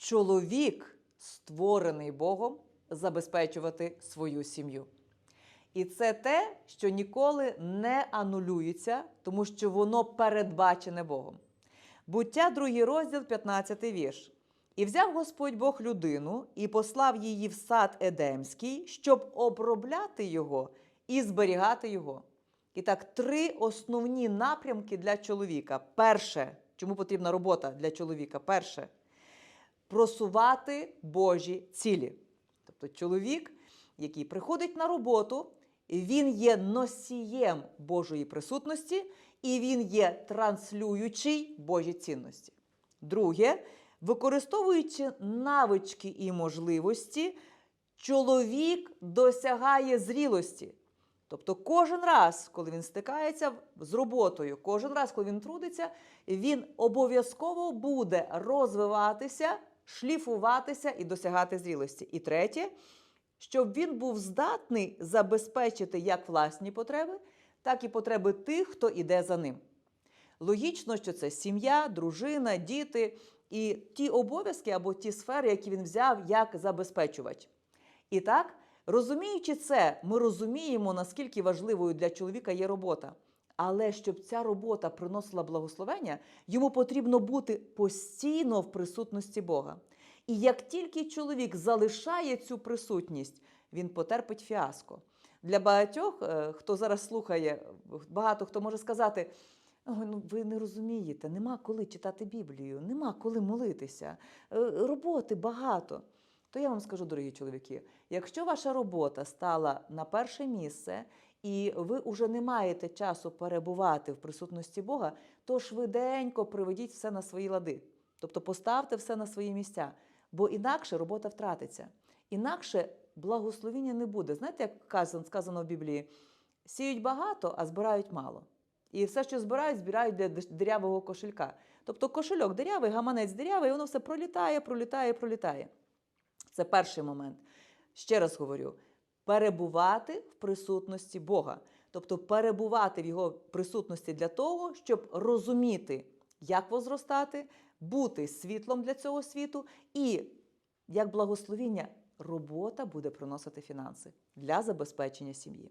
чоловік створений Богом забезпечувати свою сім'ю. І це те, що ніколи не анулюється, тому що воно передбачене Богом. Буття, другий розділ, 15 вірш. І взяв Господь Бог людину і послав її в сад Едемський, щоб обробляти його і зберігати його. І так, три основні напрямки для чоловіка. Перше, чому потрібна робота для чоловіка? Перше просувати Божі цілі. Тобто чоловік, який приходить на роботу, він є носієм Божої присутності і він є транслюючий Божі цінності. Друге, використовуючи навички і можливості, чоловік досягає зрілості. Тобто кожен раз, коли він стикається з роботою, кожен раз, коли він трудиться, він обов'язково буде розвиватися, шліфуватися і досягати зрілості. І третє, щоб він був здатний забезпечити як власні потреби, так і потреби тих, хто іде за ним. Логічно, що це сім'я, дружина, діти і ті обов'язки або ті сфери, які він взяв як забезпечувач. І так, розуміючи це, ми розуміємо, наскільки важливою для чоловіка є робота. Але щоб ця робота приносила благословення, йому потрібно бути постійно в присутності Бога. І як тільки чоловік залишає цю присутність, він потерпить фіаско. Для багатьох, е, хто зараз слухає, багато хто може сказати: Ой, ну ви не розумієте, нема коли читати Біблію, нема коли молитися, е, роботи багато. То я вам скажу, дорогі чоловіки, якщо ваша робота стала на перше місце, і ви вже не маєте часу перебувати в присутності Бога, то швиденько приведіть все на свої лади. Тобто поставте все на свої місця, бо інакше робота втратиться. Інакше благословіння не буде. Знаєте, як казано- сказано в Біблії, сіють багато, а збирають мало. І все, що збирають, збирають для дирявого кошелька. Тобто кошельок дирявий, гаманець дирявий, і воно все пролітає, пролітає, пролітає. Це перший момент. Ще раз говорю: перебувати в присутності Бога, тобто перебувати в Його присутності для того, щоб розуміти, як возростати, бути світлом для цього світу, і як благословіння робота буде приносити фінанси для забезпечення сім'ї.